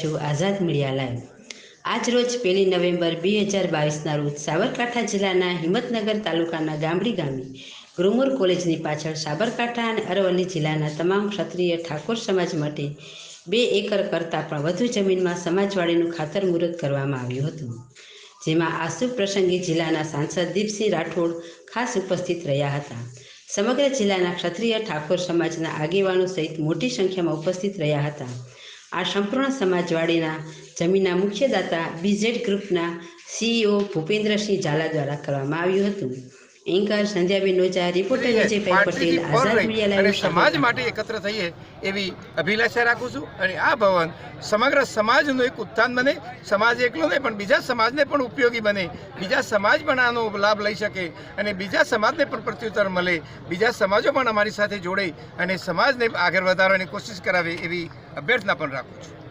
છું આઝાદ media live. આજરોજ પહેલી નવેમ્બર બે હજાર બાવીસના રોજ સાબરકાંઠા જિલ્લાના હિંમતનગર તાલુકાના ગામડી ગામે ગ્રુમુર કોલેજની પાછળ સાબરકાંઠા અને અરવલ્લી જિલ્લાના તમામ ક્ષત્રિય ઠાકોર સમાજ માટે બે એકર કરતાં પણ વધુ જમીનમાં સમાજવાડીનું ખાતર મુહૂર્ત કરવામાં આવ્યું હતું. જેમાં આ શુભ પ્રસંગે જિલ્લાના સાંસદ દીપસિંહ રાઠોડ ખાસ ઉપસ્થિત રહ્યા હતા. સમગ્ર જિલ્લાના ક્ષત્રિય ઠાકોર સમાજના આગેવાનો સહિત મોટી સંખ્યામાં ઉપસ્થિત રહ્યા હતા. આ સંપૂર્ણ સમાજવાડીના જમીનના મુખ્ય દાતા બીઝેડ ગ્રુપના સીઈઓ ભૂપેન્દ્રસિંહ ઝાલા દ્વારા કરવામાં આવ્યું હતું. Anchor Sandhyaben Ojha reporter Vijaybhai Patel Azad media અને સમાજ માટે એકત્ર થઈએ એવી અભિલાષા રાખું છું. અને આ ભવન સમગ્ર સમાજનું એક ઉત્થાન બને. સમાજ એકલો નહીં પણ બીજા સમાજને પણ ઉપયોગી બને. બીજા સમાજ પણ આનો લાભ લઈ શકે અને બીજા સમાજને પણ પ્રત્યુત્તર મળે. બીજા સમાજો પણ અમારી સાથે જોડે અને સમાજને આગળ વધારવાની કોશિશ કરાવે એવી અભ્યર્થના પણ રાખું છું.